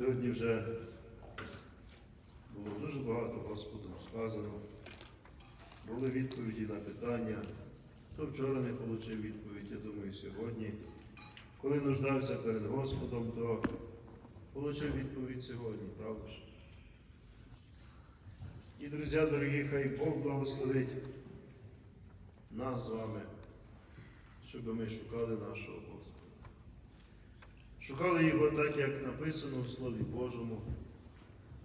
Сьогодні вже було дуже багато Господом сказано. Були відповіді на питання. Хто вчора не отримав відповідь, я думаю, сьогодні. Коли нуждався перед Господом, то отримав відповідь сьогодні, правда ж? І, друзі, дорогі, хай Бог благословить нас з вами, щоб ми шукали нашого Господа. Шукали його так, як написано в Слові Божому.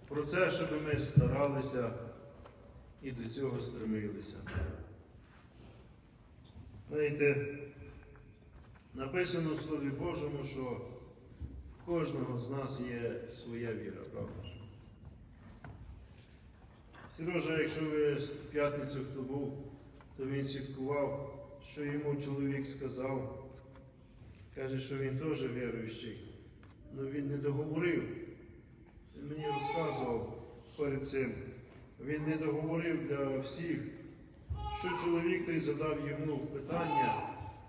Про це, щоб ми старалися і до цього стремилися. Знаєте, написано в Слові Божому, що в кожного з нас є своя віра, правда? Сережа, якщо ви в п'ятницю хто був, то він свідкував, що йому чоловік сказав, каже, що він теж віруючий. Ну він не договорив. Він мені розказував перед цим. Він не договорив для всіх, що чоловік той задав йому питання,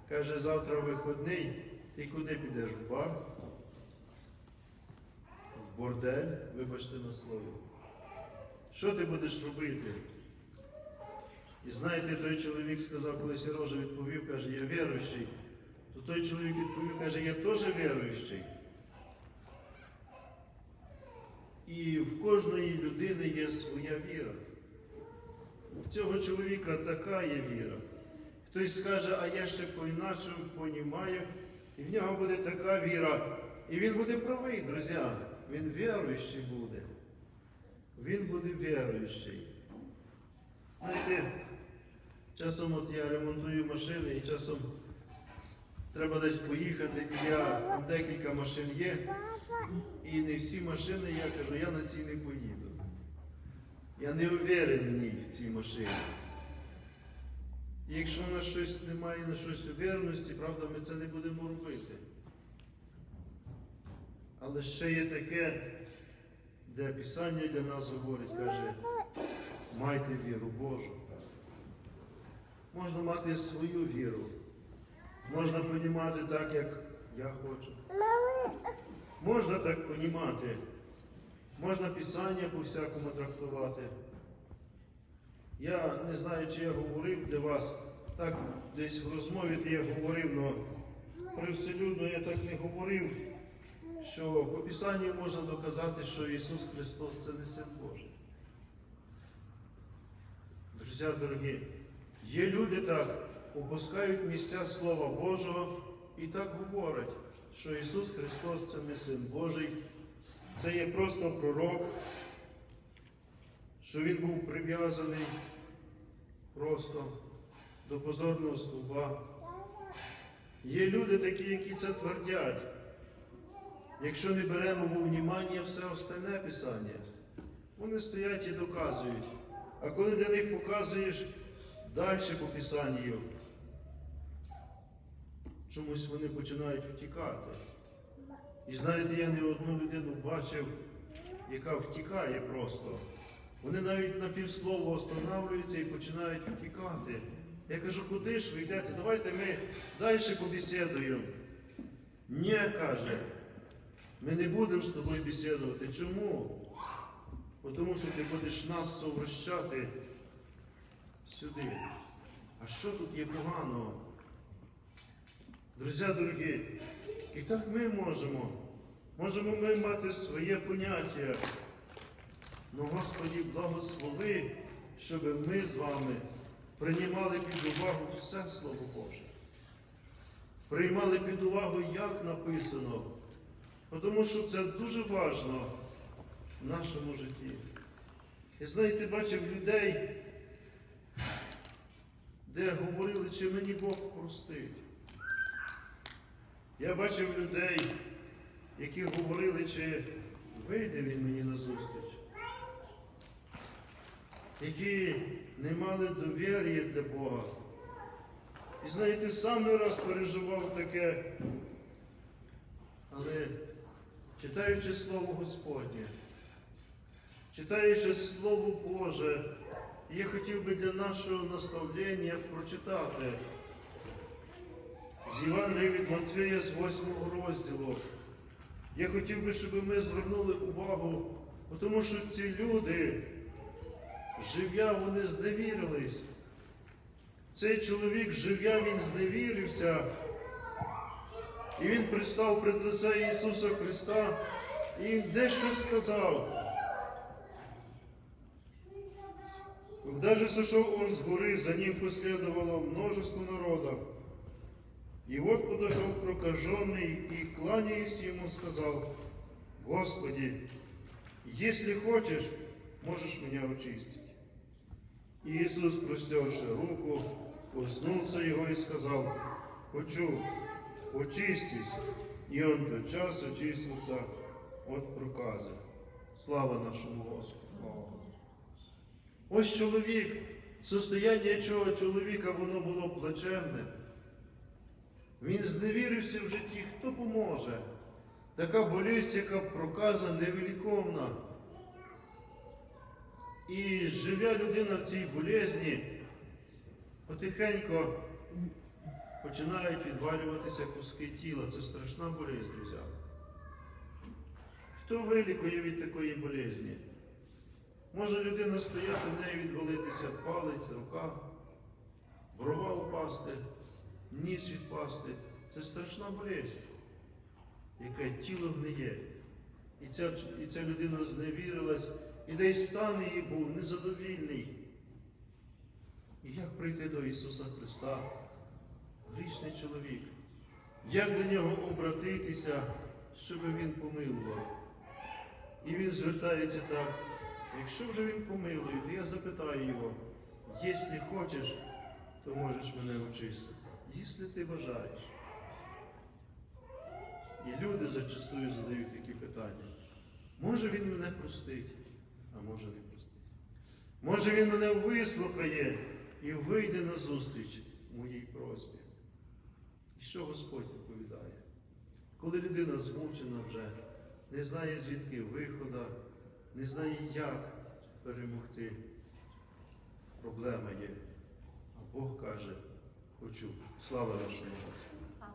каже, завтра виходний, ти куди підеш? В бар? В бордель, вибачте на слово. Що ти будеш робити? І знаєте, той чоловік сказав, коли Сережа відповів, каже, я віруючий, то той чоловік відповів, каже, я теж віруючий. І в кожної людини є своя віра. У цього чоловіка така є віра. Хтось скаже, а я ще по-іначому понімаю, і в нього буде така віра. І він буде правий, друзі. Він віруючий буде. Він буде віруючий. Знаєте, часом от я ремонтую машини і часом треба десь поїхати, і я там декілька машин є, і не всі машини, я кажу, я на цій не поїду. Я не уверений в цій машині. І якщо на щось немає на щось увереності, правда, ми це не будемо робити. Але ще є таке, де Писання для нас говорить, каже, майте віру Божу. Можна мати свою віру. Можна понімати так, як я хочу. Можна так понімати. Можна Писання по-всякому трактувати. Я не знаю, чи я говорив для вас, так десь в розмові я говорив, але привселюдно я так не говорив, що по Писанню можна доказати, що Ісус Христос це не Син Божий. Друзі дорогі, є люди так, опускають місця Слова Божого і так говорять, що Ісус Христос це не Син Божий, це є просто пророк, що Він був прив'язаний просто до позорного стовба. Є люди такі, які це твердять. Якщо не беремо во внимання все остальне Писання, вони стоять і доказують. А коли для них показуєш далі по Писанню, чомусь вони починають втікати. І знаєте, я не одну людину бачив, яка втікає просто. Вони навіть на півслова останавливаються і починають втікати. Я кажу, куди ж ви йдете? Давайте ми далі побесідуємо. Ні, каже, ми не будемо з тобою бесідувати. Чому? Тому що ти будеш нас совращати сюди. А що тут є поганого? Друзі дорогі, і так ми можемо. Можемо ми мати своє поняття. Ну, Господі, благослови, щоб ми з вами приймали під увагу все Слово Боже. Приймали під увагу, як написано. Тому що це дуже важливо в нашому житті. І знаєте, бачив людей, де говорили, чи мені Бог простить. Я бачив людей, які говорили, чи вийде він мені на зустріч, які не мали довір'я для Бога. І знаєте, сам не раз переживав таке, але читаючи Слово Господнє, читаючи Слово Боже, я хотів би для нашого наставлення прочитати з Євангелія від Матвія з 8 розділу. Я хотів би, щоб ми звернули увагу, тому що ці люди, жив'я, вони зневірились. Цей чоловік жив'я, він зневірився. І він пристав перед лице Ісуса Христа і дещо сказав. Когда же он с горы, за ним последовало множество народа. И вот подошел прокаженный и, кланяясь ему, сказал, Господи, если хочешь, можешь меня очистить. И Иисус, простерши руку, коснулся его и сказал, Хочу, очистись. И он тотчас очистился от прокази. Слава нашому Господу. Ось чоловік, состояння цього чоловіка, воно було плачевне. Він зневірився в житті, хто поможе. Така болість, яка проказа невеликовна. І живя людина в цій болезні, потихенько починають відвалюватися куски тіла. Це страшна болезнь, друзі. Хто вилікує від такої болезні? Може людина стояти, в неї відвалитися палець, рука, брова впасти, ніс відпасти. Це страшна болезнь, яке тіло гниє. І ця, і ця людина зневірилась, і десь стан її був незадовільний. І як прийти до Ісуса Христа, грішний чоловік? Як до нього обратитися, щоб Він помилував? І він звертається так. Якщо вже він помилує, то я запитаю його, якщо хочеш, то можеш мене очистити. Якщо ти бажаєш. І люди зачастую задають такі питання. Може він мене простить, а може не простить. Може він мене вислухає і вийде на зустріч моїй просьбі. І що Господь відповідає? Коли людина змучена вже, не знає звідки виходу, не знає, як перемогти. Проблема є. А Бог каже, хочу, слава нашому Господу.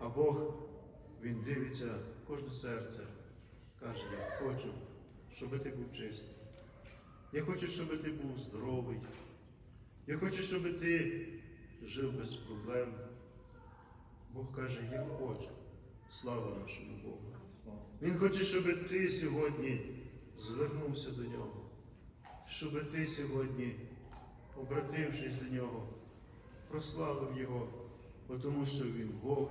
А Бог, Він дивиться в кожне серце, каже, я хочу, щоб ти був чистий. Я хочу, щоб ти був здоровий. Я хочу, щоб ти жив без проблем. Бог каже, я хочу. Слава нашому Богу. Він хоче, щоб ти сьогодні звернувся до нього, щоб ти сьогодні, обратившись до нього, прославив Його, тому що Він Бог,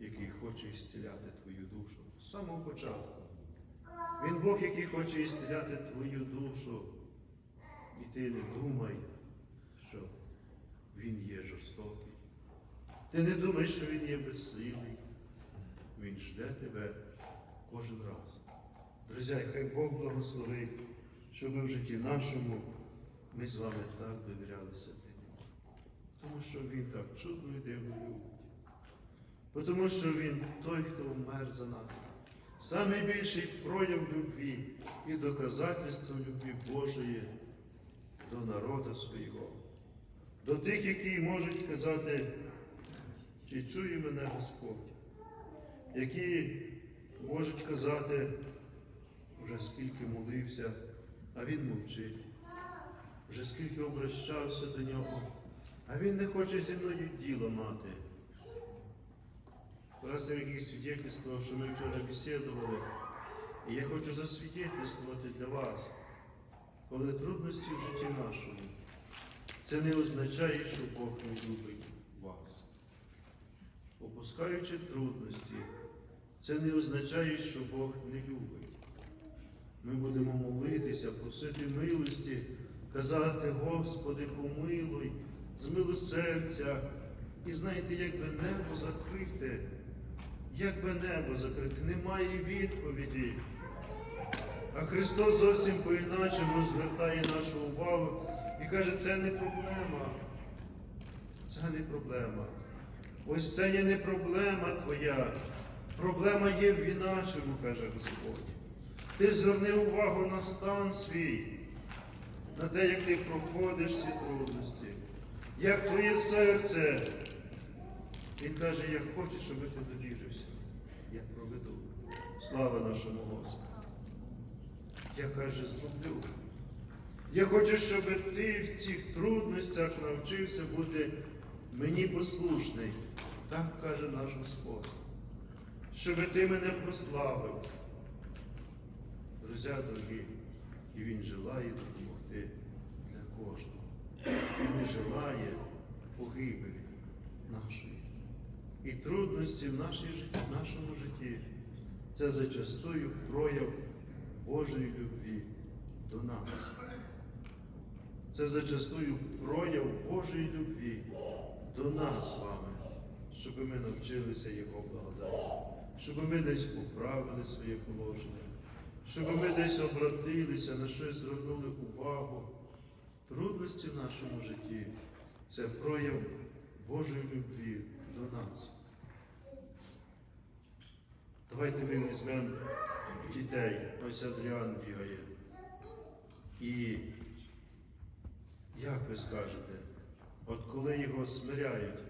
який хоче ісціляти твою душу з самого початку. Він Бог, який хоче ісціляти твою душу. І ти не думай, що Він є жорстокий. Ти не думай, що Він є безсилий. Він жде тебе кожен раз. Друзі, хай Бог благословить, щоб ми в житті нашому ми з вами так довірялися. Тому що Він так чудно і дивно любить. Тому що Він той, хто вмер за нас. Найбільший прояв любві і доказательство любві Божої до народу свого, до тих, які можуть казати, чи чує мене Господь, які можуть казати, вже скільки молився, а він мовчить, вже скільки обращався до нього, а він не хоче зі мною діла мати. Раз якісь свідетельства, що ми вчора бесідували, і я хочу засвідетельствувати для вас, коли трудності в житті нашому, це не означає, що Бог не любить вас. Опускаючи трудності, це не означає, що Бог не любить. Ми будемо молитися, просити милості, казати, Господи, помилуй, змилуй серця. І знаєте, якби небо закрите, якби небо закрите, немає відповіді. А Христос зовсім по-іначому звертає нашу увагу і каже, це не проблема. Це не проблема. Ось це є не проблема твоя. Проблема є в іначому, каже Господь. Ти зверни увагу на стан свій, на те, як ти проходиш ці трудності, як твоє серце. Він каже, я хочу, щоб ти довірився. Я проведу. Слава нашому Господу. Я каже, зроблю. Я хочу, щоб ти в цих трудностях навчився бути мені послушний. Так каже наш Господь. Щоб ти мене прославив. Друзі дорогі, і Він желає допомогти для кожного. Він не желає погибелі нашої. І трудності в нашій нашому житті це зачастую прояв Божої любві до нас. Це зачастую прояв Божої любві до нас з вами, щоб ми навчилися Його благодаті, щоб ми десь поправили своє положення, щоб ми десь обратилися, на щось звернули увагу. Трудності в нашому житті це прояв Божої любві до нас. Давайте ми візьмемо дітей. Ось Адріан бігає. І як ви скажете, от коли його смиряють,